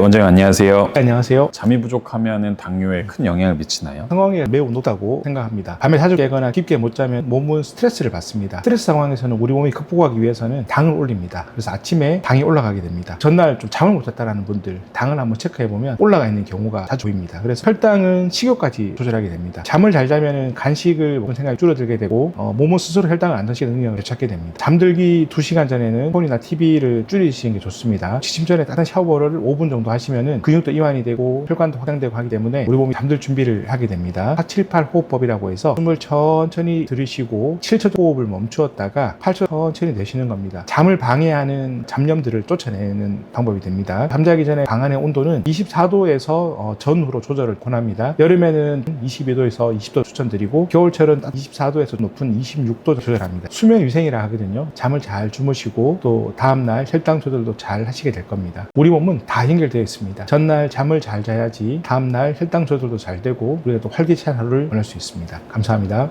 원장님 안녕하세요. 안녕하세요. 잠이 부족하면 당뇨에 큰 영향을 미치나요? 상황이 매우 높다고 생각합니다. 밤에 자주 깨거나 깊게 못 자면 몸은 스트레스를 받습니다. 스트레스 상황에서는 우리 몸이 극복하기 위해서는 당을 올립니다. 그래서 아침에 당이 올라가게 됩니다. 전날 좀 잠을 못 잤다라는 분들 당을 한번 체크해 보면 올라가 있는 경우가 자주 보입니다. 그래서 혈당은 식욕까지 조절하게 됩니다. 잠을 잘 자면 간식을 먹는 생각이 줄어들게 되고 어, 몸은 스스로 혈당을 안정시키는 능력을 되찾게 됩니다. 잠들기 2시간 전에는 폰이나 TV를 줄이시는 게 좋습니다. 취침 전에 따뜻한 샤워를 5분 정도 하시면은 근육도 이완이 되고 혈관도 확장되고 하기 때문에 우리 몸이 잠들 준비를 하게 됩니다. 478 호흡법이라고 해서 숨을 천천히 들이쉬고 7초 호흡을 멈추었다가 8초 천천히 내쉬는 겁니다. 잠을 방해하는 잡념들을 쫓아내는 방법이 됩니다. 잠자기 전에 방 안의 온도는 24도에서 전후로 조절을 권합니다. 여름에는 22도에서 20도 추천드리고 겨울철은 24도에서 높은 26도 조절합니다. 수면 위생이라 하거든요. 잠을 잘 주무시고 또 다음날 혈당 조절도 잘 하시게 될 겁니다. 우리 몸은 다 연결 되어 있습니다. 전날 잠을 잘 자야지 다음날 혈당 조절도 잘 되고 우리가 또 활기찬 하루를 보낼 수 있습니다. 감사합니다.